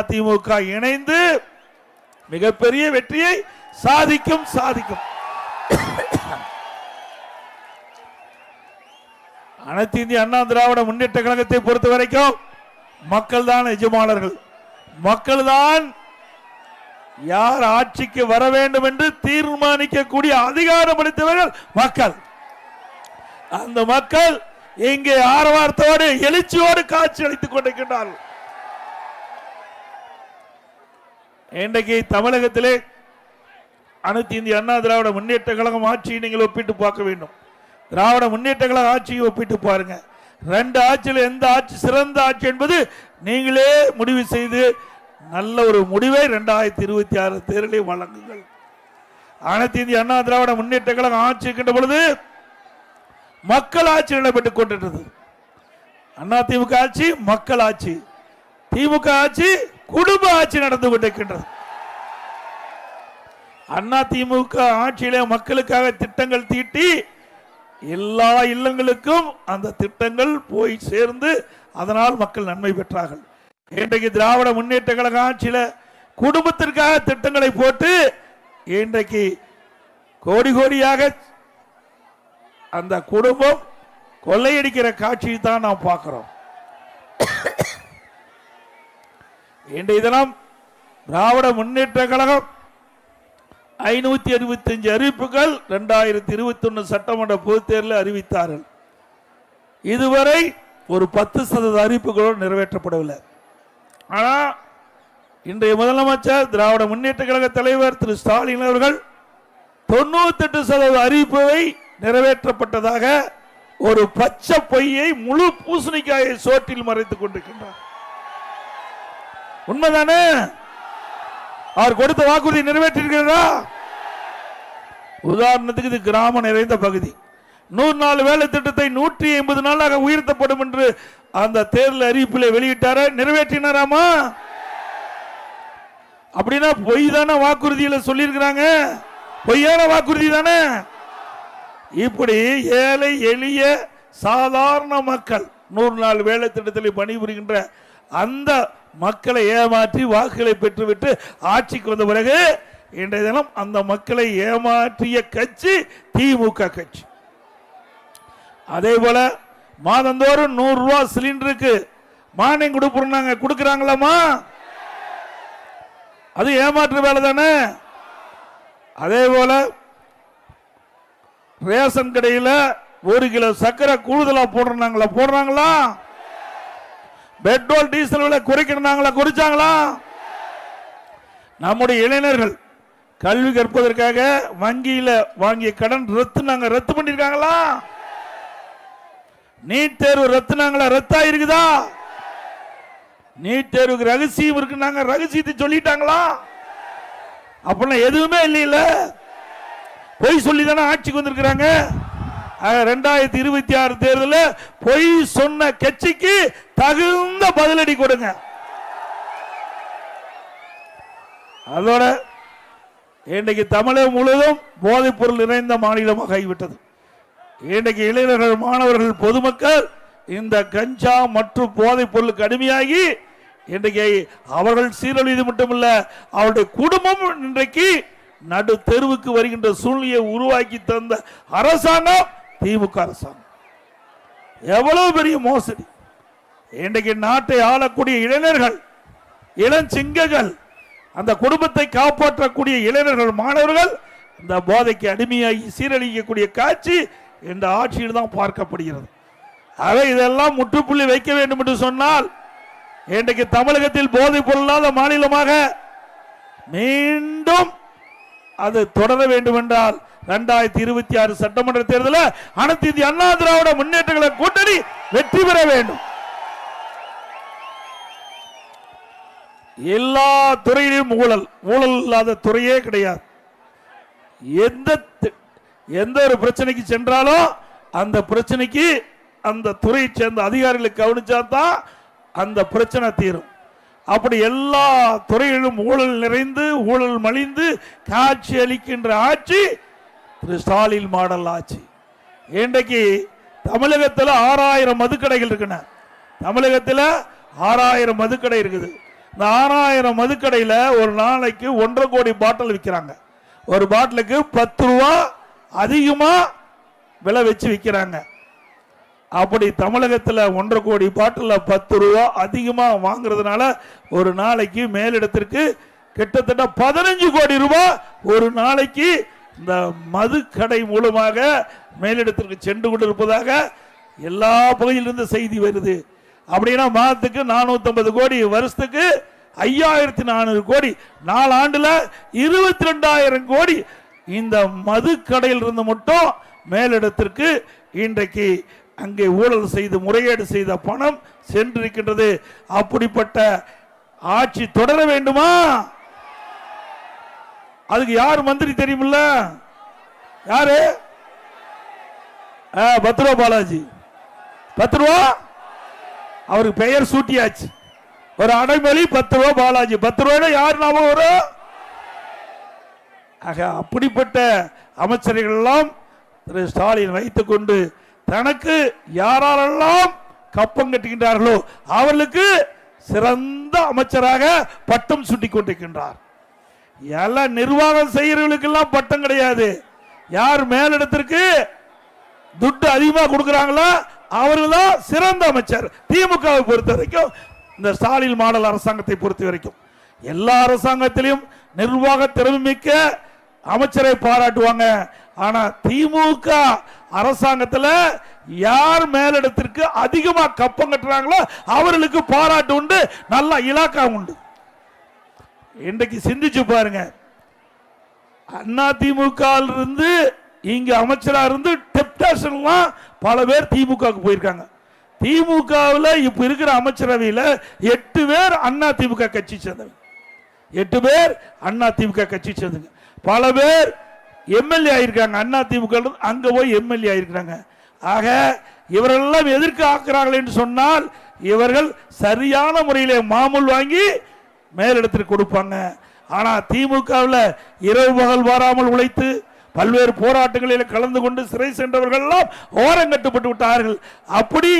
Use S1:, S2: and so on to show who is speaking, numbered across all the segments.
S1: அதிமுக இணைந்து மிகப்பெரிய வெற்றியை சாதிக்கும் சாதிக்கும். அனைத்து இந்திய அண்ணா திராவிட முன்னேற்ற கழகத்தை பொறுத்த வரைக்கும் மக்கள் தான் எஜமானர்கள். மக்கள் தான் யார் ஆட்சிக்கு வர வேண்டும் என்று தீர்மானிக்கக்கூடிய அதிகாரம் அளித்தவர்கள் மக்கள். அந்த மக்கள் இங்கே ஆரவாரத்தோடு எழுச்சியோடு காட்சி அளித்துக் கொண்டிருக்கின்றார்கள். இன்றைக்கு தமிழகத்திலே அனைத்து இந்திய அண்ணா திராவிட முன்னேற்ற கழகம் ஆட்சியை நீங்கள் ஒப்பிட்டு பார்க்க வேண்டும். திராவிட முன்னேற்ற கழக ஆட்சியை ஒப்பிட்டு பாருங்க. ரெண்டு ஆட்சியில் எந்த ஆட்சி சிறந்த ஆட்சி என்பது நீங்களே முடிவு செய்து நல்ல ஒரு முடிவை ரெண்டாயிரத்தி இருபத்தி ஆறு தேர்தலில் வழங்குங்கள். அனைத்து இந்திய அண்ணா திராவிட முன்னேற்ற கழகம் ஆட்சி இருக்கின்ற பொழுது மக்கள் ஆட்சி நடைபெற்றுக் கொண்டிருந்தது. அண்ணா திமுக ஆட்சி மக்கள் ஆட்சி. திமுக ஆட்சி குடும்ப ஆட்சி நடந்து கொண்டிருக்கின்றது. அண்ணா திமுக ஆட்சியிலே மக்களுக்காக திட்டங்கள் தீட்டி எல்லா இல்லங்களுக்கும் அந்த திட்டங்கள் போய் சேர்ந்து அதனால் மக்கள் நன்மை பெற்றார்கள். இன்றைக்கு திராவிட முன்னேற்ற கழக ஆட்சியில குடும்பத்திற்காக திட்டங்களை போட்டு இன்றைக்கு கோடி கோடியாக அந்த குடும்பம் கொள்ளையடிக்கிற காட்சியை தான் நாம் பார்க்கிறோம். இன்றைய தினம் திராவிட முன்னேற்ற கழகம் ஐநூத்தி அறுபத்தி அஞ்சு அறிவிப்புகள் ரெண்டாயிரத்தி இருபத்தி ஒன்னு சட்டமன்ற பொதுத் தேர்தலில் அறிவித்தார்கள். இதுவரை ஒரு பத்து சதவீத அறிவிப்புகளோடு நிறைவேற்றப்படவில்லை. ஆனால் இன்றைய முதலமைச்சர் திராவிட முன்னேற்ற கழக தலைவர் திரு. ஸ்டாலின் அவர்கள் தொண்ணூத்தெட்டு சதவீத அறிவிப்பை நிறைவேற்றப்பட்டதாக ஒரு பச்சை பொய்யை முழு பூசணிக்காயை சோற்றில் மறைத்துக் கொண்டிருக்கின்றார். உண்மைதானே? அவர் கொடுத்த வாக்குறுதி நிறைவேற்றிருக்கிறதா உதாரணத்துக்கு இது கிராமம் நிறைந்த பகுதி. நூறு நாள் வேலை திட்டத்தை நூற்றி ஐம்பது நாளாக உயர்த்தப்படும் என்று அந்த தேர்தல் அறிவிப்பில் வெளியிட்டார? நிறைவேற்றினாராமா? அப்படின்னா பொய் தானே வாக்குறுதியில சொல்லியிருக்கிறாங்க. பொய்யான வாக்குறுதி தானே இப்படி ஏழை எளிய சாதாரண மக்கள் நூறு நாள் வேலை திட்டத்தில் பணிபுரிகின்ற அந்த மக்களை ஏமாற்றி வாக்குகளை பெற்றுவிட்டு ஆட்சிக்கு வந்த பிறகு இன்றைய தினம் அந்த மக்களை ஏமாற்றிய கட்சி திமுக கட்சி. அதே போல மாதந்தோறும் நூறு ரூபா சிலிண்டருக்கு மானியம் கொடுப்போம் கொடுக்கறாங்களாமா அது ஏமாற்று வேலை தானே? அதே போல ரேஷன் கடையில் ஒரு கிலோ சர்க்கரை கூடுதலாக போடுறாங்களா? போடுறாங்களா? பெட்ரோல் டீசல் விலை குறைக்கிறாங்களா குறைச்சாங்களா நம்முடைய இளைஞர்கள் கல்வி கற்பதற்காக வங்கியில வாங்கிய கடன் ரத்து நாங்க ரத்து பண்ணிருக்காங்களா நீட் தேர்வு ரத்துனாங்களா ரத்தா இருக்குதா நீட் தேர்வுக்கு ரகசியம் இருக்கு நாங்க ரகசியத்தை சொல்லிட்டாங்களா? அப்படின்னா எதுவுமே இல்லையில. பொய் சொல்லி தானே ஆட்சிக்கு வந்திருக்கிறாங்க. ரெண்டாயிரத்தி இருபத்தி ஆறு தேர்தலில் பொய் சொன்ன கட்சிக்கு தகுந்த பதிலடி கொடுங்க. அதோட இன்றைக்கு தமிழகம் முழுவதும் போதைப் பொருள் நிறைந்த மாநிலமாக ஆகிவிட்டது இன்றைக்கு இளைஞர்கள் மாணவர்கள் பொதுமக்கள் இந்த கஞ்சா மற்றும் போதைப் பொருள் கடுமையாகி இன்றைக்கு அவர்கள் சீரழிது மட்டுமல்ல அவருடைய குடும்பம் இன்றைக்கு நடு தெருவுக்கு வருகின்ற சூழ்நிலையை உருவாக்கி தந்த அரசாங்கம் திமுக அரசாங்கம். எவ்வளவு பெரிய மோசடி. இன்றைக்கு நாட்டை ஆளக்கூடிய இளைஞர்கள் இளஞ்சிங்கங்கள் அந்த குடும்பத்தை காப்பாற்றக்கூடிய இளைஞர்கள் மாணவர்கள் இந்த போதைக்கு அடிமையாகி சீரழிக்கக்கூடிய காட்சி இந்த ஆட்சியில் தான் பார்க்கப்படுகிறது. ஆக இதெல்லாம் முற்றுப்புள்ளி வைக்க வேண்டும் என்று சொன்னால் இன்றைக்கு தமிழகத்தில் போதை பொருளாத மாநிலமாக மீண்டும் அது தொடர வேண்டும் என்றால் இரண்டாயிரத்தி இருபத்தி ஆறு சட்டமன்ற தேர்தலில் அனைத்து இந்திய அண்ணா திராவிட முன்னேற்றங்களை கூட்டணி வெற்றி பெற வேண்டும். எல்லா துறையிலும் ஊழல். ஊழல் இல்லாத துறையே கிடையாது. எந்த தி- எந்த ஒரு பிரச்சனைக்கு சென்றாலும் அந்த பிரச்சனைக்கு அந்த துறையை சேர்ந்த அதிகாரிகளை கவனிச்சா தான் அந்த பிரச்சனை தீரும். அப்படி எல்லா துறையிலும் ஊழல் நிறைந்து ஊழல் மலிந்து காட்சி அளிக்கின்ற ஆட்சி திரு ஸ்டாலின் மாடல் ஆட்சி. இன்றைக்கு தமிழகத்தில் ஆறாயிரம் மதுக்கடைகள் இருக்குன தமிழகத்தில் ஆறாயிரம் மதுக்கடை இருக்குது. இந்த ஆறாயிரம் மதுக்கடையில் ஒரு நாளைக்கு ஒன்றரை கோடி பாட்டில் விற்கிறாங்க ஒரு பாட்டிலுக்கு பத்து ரூபா அதிகமாக விலை வச்சு விற்கிறாங்க அப்படி தமிழகத்தில் ஒன்றரை கோடி பாட்டில் பத்து ரூபா அதிகமாக வாங்குறதுனால ஒரு நாளைக்கு மேலிடத்திற்கு கிட்டத்தட்ட பதினஞ்சு கோடி ரூபாய் ஒரு நாளைக்கு இந்த மதுக்கடை மூலமாக மேலிடத்திற்கு சென்று கொண்டிருப்பதாக எல்லா பகுதியிலிருந்து செய்தி வருது. அப்படின்னா மாதத்துக்கு நானூற்றம்பது கோடி வருஷத்துக்கு ஐயாயிரத்தி நானூறு கோடி நாலு ஆண்டில் இருபத்தி ரெண்டாயிரம் கோடி இந்த மதுக்கடையில் இருந்து மட்டும் மேலிடத்திற்கு இன்றைக்கு அங்கே ஊழல் செய்து முறைகேடு செய்த பணம் சென்றிருக்கின்றது. அப்படிப்பட்ட ஆட்சி தொடர வேண்டுமா? அதுக்கு யார் மந்திரி தெரியுமில்ல? யாரு? ஆ, பத்து ரூபா பாலாஜி. பத்து ரூபா அவருக்கு பெயர் சூட்டியாச்சு. ஒரு அடைமொழி பத்து ரூபா பாலாஜி. பத்து ரூபாய் யார் நாம வரும் ஆக அப்படிப்பட்ட அமைச்சர்கள் எல்லாம் திரு ஸ்டாலின் வைத்துக் கொண்டு தனக்கு யாரெல்லாம் கப்பம் கட்டுகின்றார்களோ அவர்களுக்கு சிறந்த அமைச்சராக பட்டம் சுட்டி கொண்டிருக்கின்றார். எல்லாம் நிர்வாகம் செய்யறவர்களுக்கெல்லாம் பட்டம் கிடையாது. யார் மேலிடத்திற்கு துட்டு அதிகமாக கொடுக்குறாங்களோ அவர்கள் தான் சிறந்த அமைச்சர். திமுகவை பொறுத்த வரைக்கும் இந்த ஸ்டாலின் மாடல் அரசாங்கத்தை பொறுத்த வரைக்கும் எல்லா அரசாங்கத்திலையும் நிர்வாக திறமைமிக்க அமைச்சரை பாராட்டுவாங்க. ஆனா திமுக அரசாங்கத்தில் யார் மேலிடத்திற்கு அதிகமாக கப்பம் கட்டுறாங்களோ அவர்களுக்கு பாராட்டு உண்டு நல்ல இலாக்கா உண்டு. இன்றைக்கு சிந்திச்சு பாருங்க. அண்ணா திமுக இருந்து இங்க அமைச்சரா இருந்து டெப்டேஷன்லாம் பல பேர் திமுகவுக்கு போயிருக்காங்க. திமுகவில் இப்போ இருக்கிற அமைச்சரவையில் எட்டு பேர் அண்ணா திமுக கட்சி சேர்ந்தவங்க. எட்டு பேர் அண்ணா திமுக கட்சி சேர்ந்தவங்க. பல பேர் எம்எல்ஏ ஆயிருக்காங்க. அண்ணா திமுக அங்கே அங்க போய் எம்எல்ஏ ஆயிருக்கிறாங்க. ஆக இவரெல்லாம் எதிர்க்க ஆக்குறார்கள் என்று சொன்னால் இவர்கள் சரியான முறையில் மாமூல் வாங்கி மேலிடத்திற்கு கொடுப்பாங்க. ஆனால் திமுகவில் இரவு பகல் வாராமல் உழைத்து பல்வேறு போராட்டங்களில் கலந்து கொண்டு சிறை சென்றவர்கள் எல்லாம் ஓரங்கட்டுப்பட்டு விட்டார்கள். அப்படி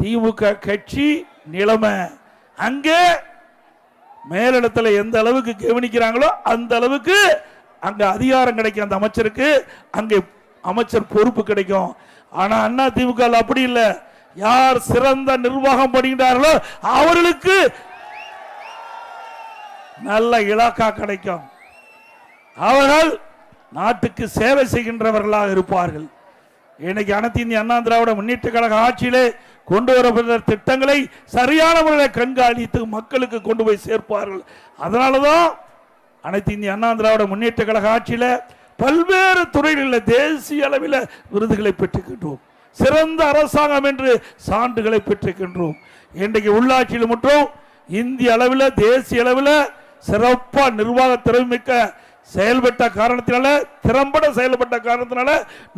S1: திமுக கட்சி நிலைமை. அங்கே மேலிடத்தில் எந்த அளவுக்கு கவனிக்கிறாங்களோ அந்த அளவுக்கு அங்க அதிகாரம் கிடைக்கும் அந்த அமைச்சருக்கு அங்கே அமைச்சர் பொறுப்பு கிடைக்கும். ஆனா அண்ணா திமுக அப்படி இல்லை. யார் சிறந்த நிர்வாகம் பண்ணுகிறார்களோ அவர்களுக்கு நல்ல இலாக்கா கிடைக்கும். அவர்கள் நாட்டுக்கு சேவை செய்கின்றவர்களாக இருப்பார்கள். இன்னைக்கு அனைத்து இந்திய அண்ணா திராவிட முன்னேற்ற கழக ஆட்சியிலே கொண்டு வரப்பட்ட திட்டங்களை சரியான முறையில் கண்காணித்து மக்களுக்கு கொண்டு போய் சேர்ப்பார்கள். அதனாலதான் அனைத்து இந்திய அண்ணா திராவிட முன்னேற்ற கழக ஆட்சியில் பல்வேறு துறைகளில் தேசிய அளவில் விருதுகளை பெற்றுக்கின்றோம் சிறந்த அரசாங்கம் என்று சான்றுகளை பெற்றிருக்கின்றோம். இன்றைக்கு உள்ளாட்சியில் மட்டும் இந்திய அளவில் தேசிய அளவில் சிறப்பாக நிர்வாக திறமைமிக்க செயல்பட்ட காரணத்தினால திறம்பட செயல்பட்ட காரணத்தினால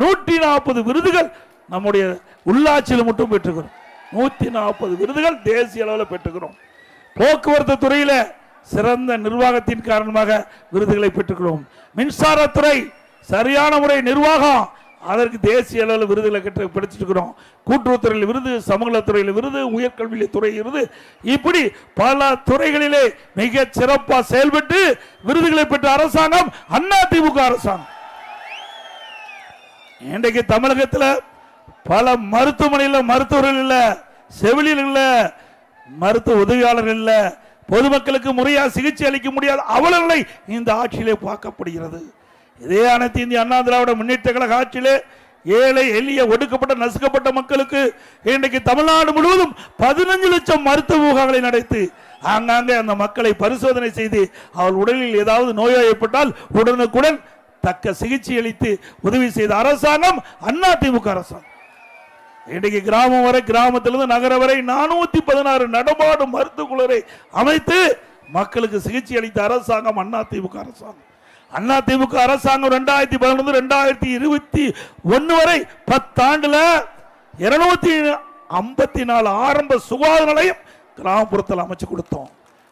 S1: நூற்றி நாற்பது விருதுகள் நம்முடைய உள்ளாட்சியில் மட்டும் பெற்றுக்கிறோம். நூற்றி நாற்பது விருதுகள் தேசிய அளவில் பெற்றுக்கிறோம். போக்குவரத்து துறையில் சிறந்த நிர்வாகத்தின் காரணமாக விருதுகளை பெற்றுக்கிறோம் மின்சாரத்துறை சரியான முறை நிர்வாகம். அதற்கு தேசிய அளவில் விருதுகளை கற்று படிச்சிருக்கிறோம். கூட்டுறவுத்துறையில் விருது சமூகத்துறையில் விருது உயர்கல்வியில் துறை விருது. இப்படி பல துறைகளிலே மிக சிறப்பாக செயல்பட்டு விருதுகளை பெற்ற அரசாங்கம் அண்ணா திமுக அரசாங்கம். இன்றைக்கு தமிழகத்தில் பல மருத்துவமனையில் மருத்துவர்கள் இல்லை செவிலியர்கள் இல்லை மருத்துவ உதவியாளர்கள் இல்லை பொதுமக்களுக்கு முறையாக சிகிச்சை அளிக்க முடியாத அவலங்களை இந்த ஆட்சியிலே பார்க்கப்படுகிறது. இதே அனைத்து இந்திய அண்ணா திராவிட முன்னேற்ற கழக ஆட்சியிலே ஏழை எளிய ஒடுக்கப்பட்ட நசுக்கப்பட்ட மக்களுக்கு இன்றைக்கு தமிழ்நாடு முழுவதும் பதினஞ்சு லட்சம் மருத்துவ முகாம்களை நடத்தி ஆங்காங்கே அந்த மக்களை பரிசோதனை செய்து அவள் உடலில் ஏதாவது நோயோ ஏற்பட்டால் உடனுக்குடன் தக்க சிகிச்சை அளித்து உதவி செய்த அரசாங்கம் அண்ணா திமுக அரசாங்கம். இன்றைக்கு கிராமம் வரை கிராமத்திலிருந்து நகர வரை நானூத்தி பதினாறு நடமாடு மருத்துவக்குழுவை அமைத்து மக்களுக்கு சிகிச்சை அளித்த அரசாங்கம் அண்ணா திமுக அரசாங்கம். அண்ணா திமுக அரசாங்கம் ரெண்டாயிரத்தி பதினொன்று ரெண்டாயிரத்தி இருபத்தி ஒன்னு வரை பத்தாண்டுல இருநூத்தி ஐம்பத்தி நாலு ஆரம்ப சுகாதார நிலையம் கிராமப்புறத்தில் அமைச்சு கொடுத்தோம்.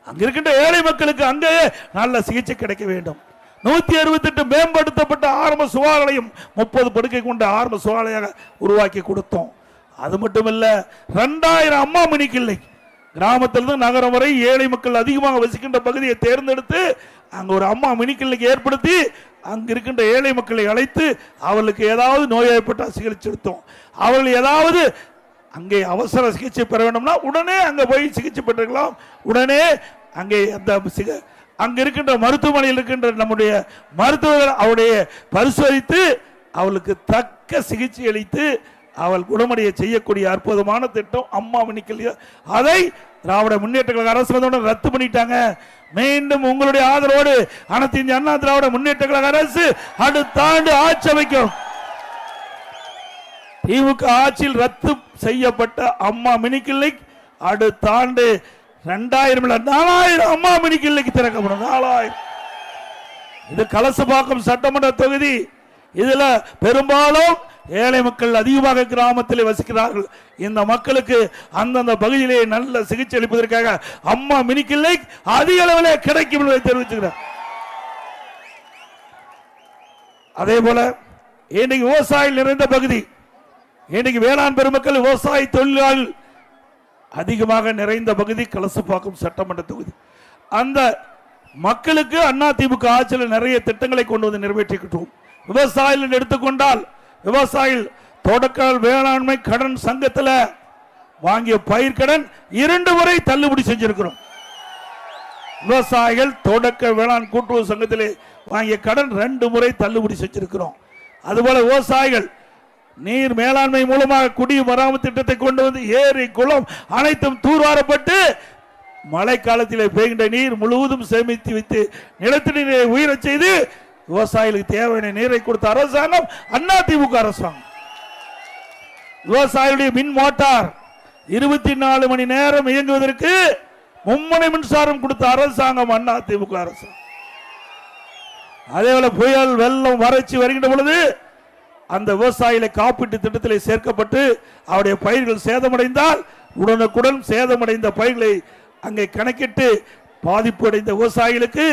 S1: அங்க இருக்கின்ற ஏழை மக்களுக்கு அங்கேயே நல்ல சிகிச்சை கிடைக்க வேண்டும். நூத்தி அறுபத்தி எட்டு மேம்படுத்தப்பட்ட ஆரம்ப சுகாதார நிலையம் முப்பது படுக்கை கொண்ட ஆரம்ப சுகாதார உருவாக்கி கொடுத்தோம். அது மட்டும் இல்லை ரெண்டாயிரம் அம்மா மணிக்கில்லை கிள்ளை கிராமத்திலிருந்து நகரம் வரை ஏழை மக்கள் அதிகமாக வசிக்கின்ற பகுதியை தேர்ந்தெடுத்து அங்கே ஒரு அம்மா மினிக்கிள்ளைக்கு ஏற்படுத்தி அங்கே இருக்கின்ற ஏழை மக்களை அழைத்து அவர்களுக்கு ஏதாவது நோய்வாய்ப்பட்டால் சிகிச்சை அவர்கள் ஏதாவது அங்கே அவசர சிகிச்சை பெற வேண்டும்னா உடனே அங்கே போய் சிகிச்சை பெற்றுக்கலாம். உடனே அங்கே அந்த சிக அங்கே இருக்கின்ற மருத்துவமனையில் இருக்கின்ற நம்முடைய மருத்துவர்கள் அவருடைய பரிசோதித்து அவளுக்கு தக்க சிகிச்சை அளித்து அவள் குணமடைய செய்யக்கூடிய அற்புதமான திட்டம் அம்மா மணிக்கல் அதை திராவிட முன்னேற்ற கழக அரசு ரத்து பண்ணிட்டாங்க. மீண்டும் உங்களுடைய ஆதரவோடு அனைத்து இந்திய அண்ணா திராவிட முன்னேற்ற கழக அரசு அடுத்த ஆண்டு ஆட்சி அமைக்கும். திமுக ஆட்சியில் ரத்து செய்யப்பட்ட அம்மா மினி அடுத்த ஆண்டு ரெண்டாயிரம் இல்ல நாலாயிரம் அம்மா மினி திறக்கப்படும். நாலாயிரம். இது கலசபாக்கம் சட்டமன்ற தொகுதி. இதுல பெரும்பாலும் ஏழை மக்கள் அதிகமாக கிராமத்தில் வசிக்கிறார்கள். இந்த மக்களுக்கு அந்தந்த பகுதியிலே நல்ல சிகிச்சை அளிப்பதற்காக அம்மா மினிக்கில்லை அதிக அளவில் கிடைக்கும் என்பதை தெரிவிச்சுக்கிறார் அதே போல இன்னைக்கு விவசாயிகள் நிறைந்த பகுதி. இன்னைக்கு வேளாண் பெருமக்கள் விவசாய தொழிலாளர்கள் அதிகமாக நிறைந்த பகுதி கலசப்பாக்கம் சட்டமன்ற தொகுதி. அந்த மக்களுக்கு அண்ணா ஆட்சியில் நிறைய திட்டங்களை கொண்டு வந்து நிறைவேற்றிக்கிட்டோம். விவசாயிகள் எடுத்துக்கொண்டால் விவசாயிகள் தொடக்க வேளாண்மை கடன் சங்கத்தில் வாங்கிய பயிர் கடன் இரண்டு முறை தள்ளுபடி செஞ்சிருக்கிறோம். விவசாயிகள் தொடக்க வேளாண் கூட்டுறவு சங்கத்தில் வாங்கிய கடன் ரெண்டு முறை தள்ளுபடி செஞ்சிருக்கிறோம். அதுபோல விவசாயிகள் நீர் மேலாண்மை மூலமாக குடி திட்டத்தை கொண்டு வந்து ஏரி குளம் அனைத்தும் தூர்வாரப்பட்டு மழை காலத்திலே பெய்கின்ற நீர் முழுவதும் சேமித்து வைத்து நிலத்தடி நீரை உயிரச் செய்து விவசாயிகளுக்கு தேவையான நீரை கொடுத்த அரசாங்கம் அண்ணா திமுக அரசாங்கம். விவசாயிகளுடைய மின் மோட்டார் இருபத்தி நாலு மணி நேரம் இயங்குவதற்கு மும்முனை மின்சாரம் கொடுத்த அரசாங்கம் அண்ணா திமுக அரசாங்கம் அதே போல புயல் வெள்ளம் வறட்சி வருகின்ற பொழுது அந்த விவசாயிகளை காப்பீட்டு திட்டத்தில் சேர்க்கப்பட்டு அவருடைய பயிர்கள் சேதமடைந்தால் உடனுக்குடன் சேதமடைந்த பயிர்களை அங்கே கணக்கிட்டு பாதிப்படைந்த விவசாயிகளுக்கு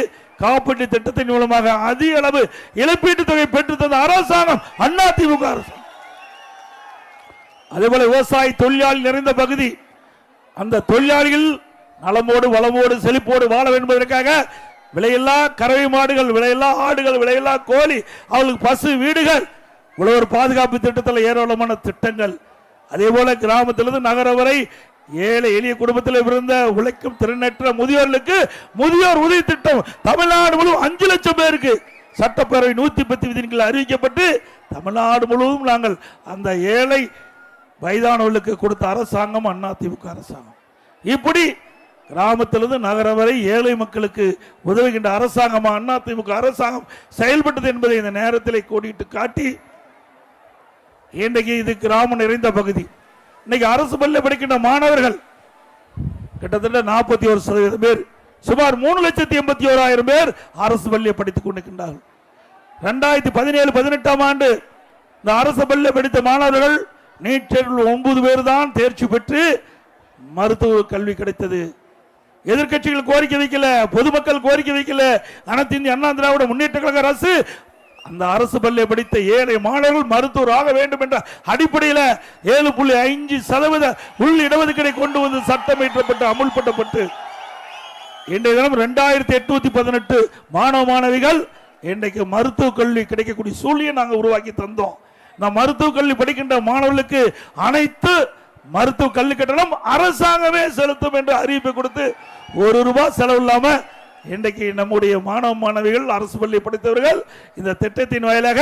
S1: காப்பீட்டு திட்டத்தின் மூலமாக அதிக அளவு இழப்பீட்டு தொகை பெற்று தந்த அரசாங்கம் அண்ணா திமுக அரசாங்கம் அதேபோல விவசாய தொழிலாளி நிறைந்த பகுதி அந்த தொழிலாளிகள் நலமோடு வளமோடு செழிப்போடு வாழ வேண்டும் என்பதற்காக விலையில்லா கறவை மாடுகள் விலையில்லா ஆடுகள் விலையில்லா கோழி அவளுக்கு பசு வீடுகள் உழவர் பாதுகாப்பு திட்டத்தில் ஏராளமான திட்டங்கள். அதே போல கிராமத்திலிருந்து நகரம் வரை ஏழை எளிய குடும்பத்தில் இருந்த உழைக்கும் திறனற்ற முதியோர்களுக்கு முதியோர் உதவி திட்டம் தமிழ்நாடு முழுவதும் அஞ்சு லட்சம் பேருக்கு. சட்டப்பேரவை நூத்தி பத்து விதிகள் அறிவிக்கப்பட்டு தமிழ்நாடு முழுவதும் நாங்கள் அந்த ஏழை வயதானவர்களுக்கு கொடுத்த அரசாங்கம் அண்ணா திமுக அரசாங்கம். இப்படி கிராமத்திலிருந்து நகரம் வரை ஏழை மக்களுக்கு உதவுகின்ற அரசாங்கமா அண்ணா திமுக அரசாங்கம் செயல்பட்டது என்பதை இந்த நேரத்தில் கோடிட்டு காட்டி இன்றைக்கு இது கிராமம் நிறைந்த பகுதி. இன்னைக்கு அரசு பள்ளி படிக்கின்ற மாணவர்கள் கிட்டத்தட்ட நாற்பத்தி ஒரு சதவீதம் பேர் சுமார் மூணு லட்சத்தி எண்பத்தி ஓராயிரம் பேர் அரசு பள்ளியை படித்துக் கொண்டிருக்கின்றார்கள். ரெண்டாயிரத்தி பதினேழு பதினெட்டாம் ஆண்டு இந்த அரசு பள்ளி படித்த மாணவர்கள் நீட் தேர்வில் ஒன்பது பேர் தான் தேர்ச்சி பெற்று மருத்துவ கல்வி கிடைத்தது. எதிர்க்கட்சிகள் கோரிக்கை வைக்கல பொதுமக்கள் கோரிக்கை வைக்கல. அனைத்து இந்திய அண்ணா திராவிட முன்னேற்ற கழக அரசு அந்த அரசு பள்ளியை படித்த ஏழை மாணவர்கள் மருத்துவர் ஆக வேண்டும் என்ற அடிப்படையில் ஏழு புள்ளி ஐந்து சதவீத உள் இடஒதுக்கீடை கொண்டு வந்து சட்டம் இயற்றப்பட்டு அமுல்படுத்தப்பட்டு இன்றைய தினம் ரெண்டாயிரத்தி எட்நூத்தி பதினெட்டு மாணவ மாணவிகள் இன்றைக்கு மருத்துவ கல்வி கிடைக்கக்கூடிய சூழ்நிலையை நாங்கள் உருவாக்கி தந்தோம். நான் மருத்துவ கல்வி படிக்கின்ற மாணவர்களுக்கு அனைத்து மருத்துவ கல்வி கட்டணம் அரசாங்கமே செலுத்தும் என்று அறிவிப்பு கொடுத்து ஒரு ரூபாய் செலவு இல்லாமல் இன்றைக்கு நம்முடைய மாணவ மாணவிகள் அரசு பள்ளி படித்தவர்கள் இந்த திட்டத்தின் வாயிலாக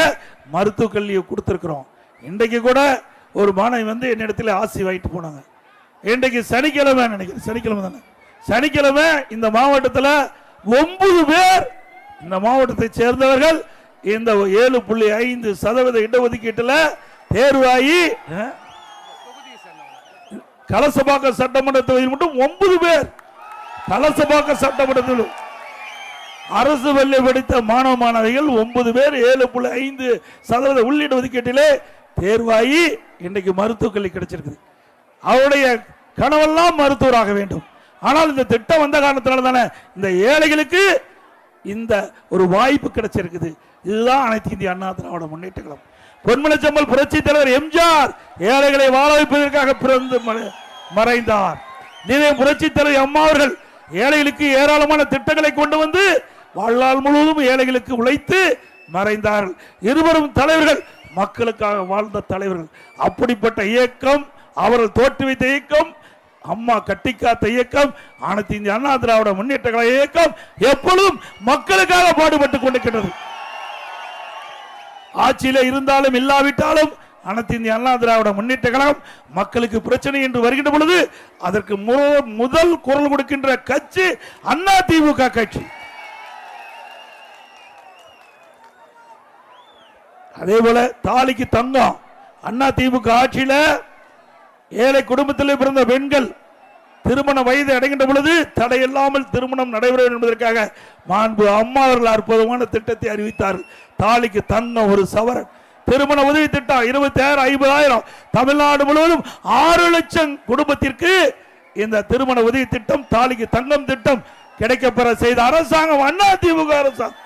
S1: மருத்துவ கல்வியை கொடுத்துருக்குறோம். இன்றைக்கு கூட ஒரு மாணவி வந்து என்னிடத்தில் ஆசி வாங்கிட்டு போனாங்க. இன்றைக்கு சனிக்கிழமை நினைக்கிறேன். சனிக்கிழமை தானே? சனிக்கிழமை இந்த மாவட்டத்தில் ஒன்பது பேர் இந்த மாவட்டத்தை சேர்ந்தவர்கள் இந்த ஏழு புள்ளி ஐந்து சதவீத இடஒதுக்கீட்டில் தேர்வாகி கலசபாக்க சட்டமன்ற தொகுதியில் மட்டும் ஒன்பது பேர். கலசபாக்க சட்டமன்ற தொகுதி. அரசு பள்ளி படித்த மாணவ மாணவிகள் ஒன்பது பேர் ஏழு புள்ளி ஐந்து சதவீத உள்ளீடு ஒதுக்கீட்டிலே தேர்வாகி இன்றைக்கு மருத்துவக் கல்வி கிடைச்சிருக்குது. அவருடைய கனவெல்லாம் மருத்துவராக வேண்டும். ஆனால் இந்த திட்டம் வந்த காரணத்தினால தானே இந்த ஏழைகளுக்கு இந்த ஒரு வாய்ப்பு கிடைச்சிருக்குது. இதுதான் அனைத்து இந்திய அண்ணா திராவிட முன்னேற்ற கழகம். பொன்மனச்சம்பல் புரட்சி தலைவர் எம்ஜிஆர் ஏழைகளை வாழ வைப்பதற்காக பிறந்து மறைந்தார். இதே புரட்சி தலைவர் அம்மா அவர்கள் ஏழைகளுக்கு ஏராளமான திட்டங்களை கொண்டு வந்து வாழ்நாள் முழுவதும் ஏழைகளுக்கு உழைத்து மறைந்தார்கள். இருவரும் தலைவர்கள் மக்களுக்காக வாழ்ந்த தலைவர்கள். அப்படிப்பட்ட இயக்கம் அவர்கள் தோற்றுவித்த இயக்கம் அம்மா கட்டிக்காத்த இயக்கம் அனைத்து இந்திய அண்ணா திராவிட முன்னேற்ற கழக இயக்கம் எப்பொழுதும் மக்களுக்காக பாடுபட்டு கொண்டிருக்கிறது ஆட்சியில இருந்தாலும் இல்லாவிட்டாலும் அனைத்து இந்திய அண்ணா திராவிட முன்னேற்ற கழகம் மக்களுக்கு பிரச்சனை என்று வருகின்ற பொழுது அதற்கு மு- முதல் குரல் கொடுக்கின்ற கட்சி அண்ணா திமுக கட்சி. அதே போல தாலிக்கு தங்கம். அண்ணா திமுக ஆட்சியில் ஏழை குடும்பத்தில் பிறந்த பெண்கள் திருமண வயது அடைகின்ற பொழுது தடையில்லாமல் திருமணம் நடைபெற என்பதற்காக மாண்பு அம்மா அவர்கள் அற்புதமான திட்டத்தை அறிவித்தார்கள் தாலிக்கு தங்கம் ஒரு சவரன் திருமண உதவி திட்டம் இருபத்தி ஆயிரம் ஐம்பதாயிரம். தமிழ்நாடு முழுவதும் ஆறு லட்சம் குடும்பத்திற்கு இந்த திருமண உதவி திட்டம் தாலிக்கு தங்கம் திட்டம் கிடைக்கப்பெற செய்த அரசாங்கம் அண்ணா திமுக அரசாங்கம்.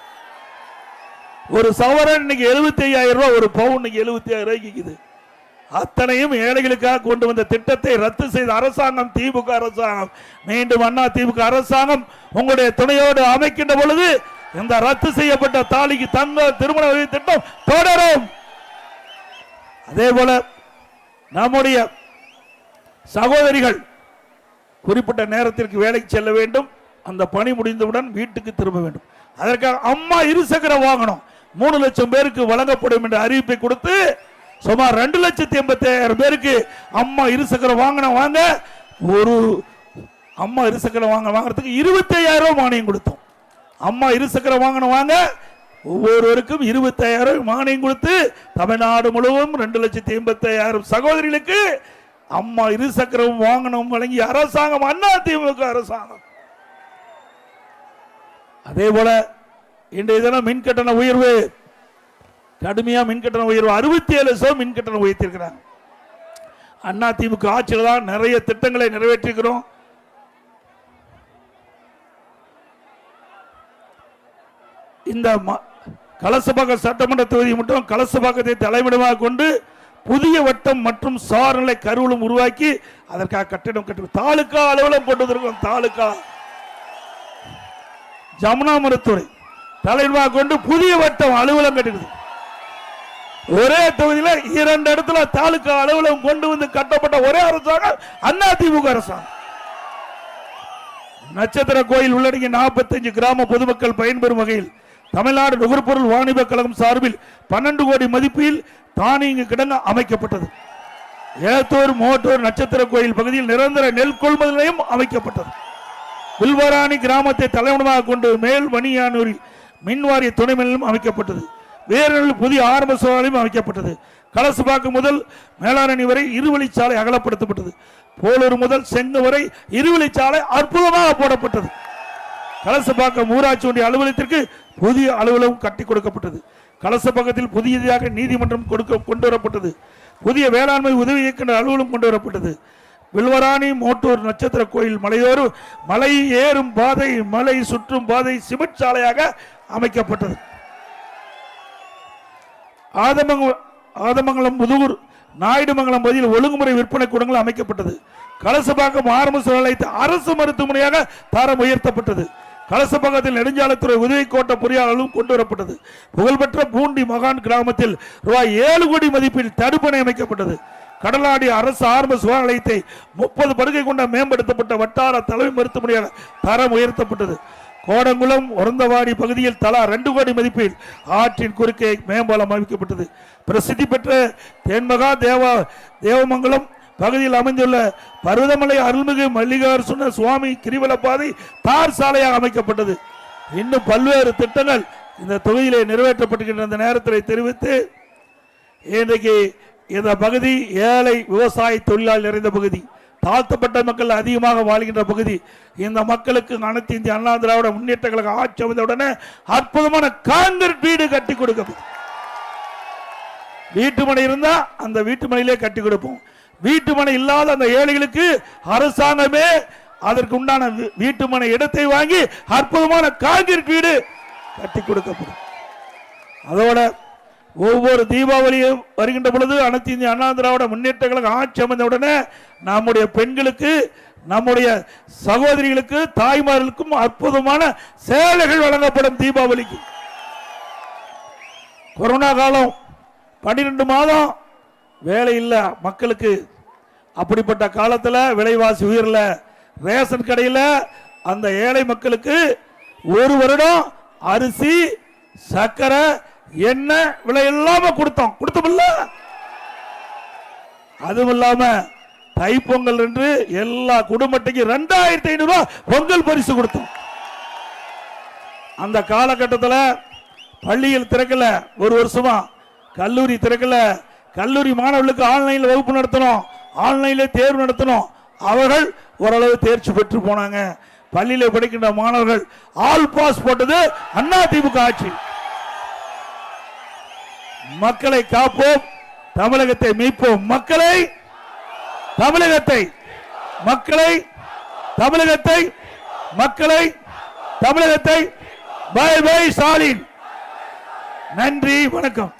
S1: ஒரு சவரன் இன்னைக்கு எழுபத்தி ஐயாயிரம் ரூபாய் ஒரு பவுன் இன்னைக்கு எழுபத்தி ஆயிரம் ரூபாய்க்கு அத்தனையும் ஏழைகளுக்காக கொண்டு வந்த திட்டத்தை ரத்து செய்த அரசாங்கம் திமுக அரசாங்கம். மீண்டும் அண்ணா திமுக அரசாங்கம் உங்களுடைய துணையோடு அமைக்கின்ற பொழுது இந்த ரத்து செய்யப்பட்ட தாலிக்கு தங்க திருமண திட்டம் தொடரும். அதே போல நம்முடைய சகோதரிகள் குறிப்பிட்ட நேரத்திற்கு வேலைக்கு செல்ல வேண்டும். அந்த பணி முடிந்தவுடன் வீட்டுக்கு திரும்ப வேண்டும். அதற்காக அம்மா இருசக்கர வாகனம் மூணு லட்சம் பேருக்கு வழங்கப்படும் என்ற அறிவிப்பை கொடுத்து சுமார் ரெண்டு லட்சத்தி எண்பத்தி ஐயாயிரம் பேருக்கு அம்மா இருசக்கர வாங்கின வாங்க ஒரு அம்மா இருசக்கர வாங்க வாங்குறதுக்கு இருபத்தி ஐயாயிரம் ரூபாய் மானியம் கொடுத்தோம். அம்மா இருசக்கர வாங்கின வாங்க ஒவ்வொருவருக்கும் இருபத்தாயிரம் மானியம் கொடுத்து தமிழ்நாடு முழுவதும் ரெண்டு லட்சத்தி எண்பத்தி ஐயாயிரம் சகோதரிகளுக்கு அம்மா இருசக்கரம் வாங்கணும் வழங்கிய அரசாங்கம் அண்ணா திமுக அரசாங்கம். அதே போல இன்றைய தினம் மின் கட்டண உயர்வு. கடுமையா மின் கட்டண உயர்வு. அறுபத்தி ஏழு சதவீதம் மின் கட்டணம் உயர்த்திருக்கிறாங்க அண்ணா திமுக ஆட்சியில் தான் நிறைய திட்டங்களை நிறைவேற்றிருக்கிறோம் இந்த ம- கலசபாக்கம் சட்டமன்ற தொகுதி மட்டும் கலசபாக்கத்தை தலைமையிடமாக கொண்டு புதிய வட்டம் மற்றும் சார்நிலை கருவலும் உருவாக்கி அதற்காக கட்டிடம் கட்டு தாலுக்கா அலுவலம் போட்டு வந்திருக்கோம் தாலுக்கா ஜமுனா மருத்துவரை. தலைவா கொண்டு புதிய வட்டம் அலுவலகம் கட்டுகிறது. ஒரே தொகுதியில இரண்டு இடத்துல தாலுகா அலுவலகம் கொண்டு வந்து கட்டப்பட்ட ஒரே அரசாங்கம் அண்ணா திமுக அரசாங்கம். நட்சத்திர கோயில் உள்ளடங்கிய 45 கிராம பொதுமக்கள் பயன்பெறும் வகையில் தமிழ்நாடு நுகர்பொருள் வாணிப கழகம் சார்பில் பன்னெண்டு கோடி மதிப்பில் தானியங்கு கிடங்கு அமைக்கப்பட்டது. ஏத்தூர் மோட்டூர் நட்சத்திர கோயில் பகுதியில் நிரந்தர நெல் கொள்முதல் நிலையம் அமைக்கப்பட்டது. வில்வராணி கிராமத்தை தலைமையிடமாக கொண்டு மேல் மணியானூரில் மின்வாரிய துணை மின்நிலையம் அமைக்கப்பட்டது. வேரனில் புதிய ஆரம்ப சாலையும் அமைக்கப்பட்டது. கலசுபாக்கம் முதல் மேலாரணி வரை இருவழிச்சாலை அகலப்படுத்தப்பட்டது. போலூர் முதல் செங்கு வரை இருவழிச்சாலை அற்புதமாக போடப்பட்டது. கலசுபாக்கம் ஊராட்சி ஒன்றிய அலுவலகத்திற்கு புதிய அலுவலகம் கட்டி கொடுக்கப்பட்டது. கலசப்பாக்கத்தில் புதியதாக நீதிமன்றம் கொடுக்க கொண்டு வரப்பட்டது. புதிய வேளாண்மை உதவி இயக்குநர் அலுவலகம் கொண்டு வரப்பட்டது. வில்வராணி மோட்டூர் நட்சத்திர கோயில் மலையோரு மலை ஏறும் பாதை மலை சுற்றும் பாதை சிமெண்ட் சாலையாக அமைக்கப்பட்டது. ஆதமங்கலம் ஆதமங்கலம் முதுகூர் நாயுடுமங்கலம் பகுதியில் ஒழுங்குமுறை விற்பனை கூடங்கள் அமைக்கப்பட்டது. கலசபாக்கம் ஆரம்ப சுகாதார அரசு மருத்துவமனையாக தரம் உயர்த்தப்பட்டது. கலசபாக்கத்தில் நெடுஞ்சாலைத்துறை உதவி கோட்ட பொறியாளர்களும் கொண்டு வரப்பட்டது. புகழ்பெற்ற பூண்டி மகான் கிராமத்தில் ரூபாய் ஏழு கோடி மதிப்பில் தடுப்பணை அமைக்கப்பட்டது. கடலாடி அரசு ஆரம்ப சுகாதார நிலையத்தை முப்பது படுகை கொண்ட மேம்படுத்தப்பட்ட வட்டார தலைமை மருத்துவமனையாக தரம் உயர்த்தப்பட்டது. கோடங்குளம் ஒரந்தவாடி பகுதியில் தலா ரெண்டு கோடி மதிப்பில் ஆற்றின் குறுக்கே மேம்பாலம் அமைக்கப்பட்டது. பிரசித்தி பெற்ற தென்மகா தேவா தேவமங்கலம் பகுதியில் அமைந்துள்ள பருவதமலை அருள்மிகு மல்லிகார்சுன சுவாமி கிரிவல பாதை தார் சாலையாக அமைக்கப்பட்டது. இன்னும் பல்வேறு திட்டங்கள் இந்த தொகுதியிலே நிறைவேற்றப்பட்டுகின்ற இந்த நேரத்தில் தெரிவித்து இன்றைக்கு இந்த பகுதி ஏழை விவசாய தொழிலால் நிறைந்த பகுதி தாழ்த்தப்பட்ட மக்கள் அதிகமாக வாழ்கின்ற பகுதி இந்த மக்களுக்கு அனைத்து இந்திய அண்ணா திராவிட முன்னேற்ற கழக ஆட்சி அமைந்த உடனே அற்புதமான காங்கிரட் வீடு கட்டி கொடுக்கப்படும் வீட்டு மனை இருந்தா அந்த வீட்டு மனையிலே கட்டி கொடுப்போம். வீட்டு மனை இல்லாத அந்த ஏழைகளுக்கு அரசாங்கமே அதற்கு உண்டான வீ- வீட்டு மனை இடத்தை வாங்கி அற்புதமான காங்கிரட் வீடு கட்டி கொடுக்கப்படும் அதோட ஒவ்வொரு தீபாவளியும் வருகின்ற பொழுது அனைத்து இந்திய அண்ணா திராவிட முன்னேற்ற கழக ஆட்சி அமைந்த உடனே நம்முடைய பெண்களுக்கு நம்முடைய சகோதரிகளுக்கு தாய்மார்களுக்கும் அற்புதமான சேலைகள் வழங்கப்படும் தீபாவளிக்கு. கொரோனா காலம் பன்னிரெண்டு மாதம் வேலை இல்லை மக்களுக்கு. அப்படிப்பட்ட காலத்தில் விலைவாசி உயரல ரேஷன் கடையில் அந்த ஏழை மக்களுக்கு ஒரு வருடம் அரிசி சர்க்கரை என்ன விலை இல்லாம கொடுத்தோம். கொடுத்தோம்ல அதுவும் இல்லாம தைப்பொங்கல் என்று எல்லா குடும்பத்துக்கும் ரெண்டாயிரத்தி ஐநூறு ரூபாய் பொங்கல் பரிசு கொடுத்தோம். அந்த காலகட்டத்தில் பள்ளியில் திறக்கல ஒரு வருஷமா. கல்லூரி திறக்கல. கல்லூரி மாணவர்களுக்கு ஆன்லைன்ல வகுப்பு நடத்தணும். ஆன்லைன்ல தேர்வு நடத்தணும். அவர்கள் ஓரளவு தேர்ச்சி பெற்று போனாங்க. பள்ளியில் படிக்கின்ற மாணவர்கள் ஆல் பாஸ் போட்டது அண்ணா திமுக ஆட்சி. மக்களை காப்போம் தமிழகத்தை மீட்போம். மக்களை தமிழகத்தை மக்களை தமிழகத்தை மக்களை தமிழகத்தை. Bye bye Stalin. நன்றி வணக்கம்.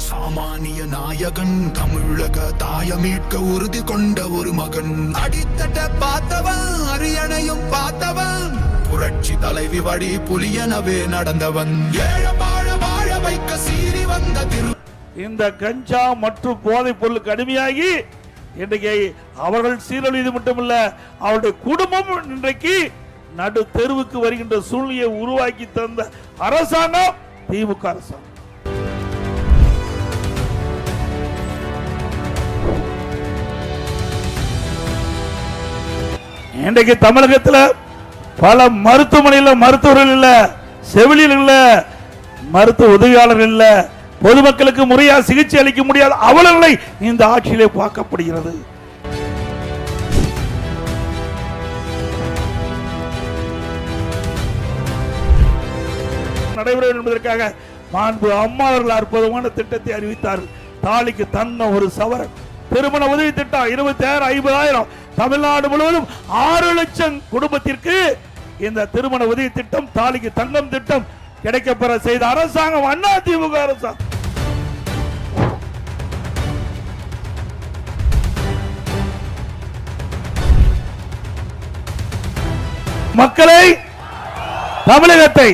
S2: நாயகன் சாமானிய நாயகன் தமிழக தாய மீட்க உறுதி கொண்ட ஒரு மகன். அடித்தட்ட பார்த்தவன் அரியணையும் பார்த்தவன். புரட்சி தலைவி வழி புலியனவே நடந்தவன். ஏழ வாழ வைக்க சீறி வந்த திரு
S1: இந்த கஞ்சா மற்றும் போதைப் பொருள் கடுமையாகி இன்றைக்கு அவர்கள் சீரழிவது மட்டுமல்ல அவருடைய குடும்பம் இன்றைக்கு நடு தெருவுக்கு வருகின்ற சூழ்நிலையை உருவாக்கி தந்த அரசாங்கம் திமுக அரசாங்கம். இன்றைக்கு தமிழகத்துல பல மருத்துவமனையில் மருத்துவர்கள் இல்ல செவிலியர் இல்ல மருத்துவ உதவியாளர்கள் இல்ல பொதுமக்களுக்கு முறையா சிகிச்சை அளிக்க முடியாத அவலங்களை இந்த ஆட்சியிலே பார்க்கப்படுகிறது. நடைபெற வேண்டும் என்பதற்காக மாண்பு அம்மாவர்கள் அற்புதமான திட்டத்தை அறிவித்தார்கள். தாலிக்கு தன்ன ஒரு சவரன். திருமண உதவி திட்டம் இருபத்தி ஆயிரம் ஐம்பதாயிரம். தமிழ்நாடு முழுவதும் ஆறு லட்சம் குடும்பத்திற்கு இந்த திருமண உதவி திட்டம் தாலிக்கு தங்கம் திட்டம் கிடைக்கப்பெற செய்த அரசாங்கம் அண்ணா திமுக அரசாங்கம் மக்களை தமிழகத்தை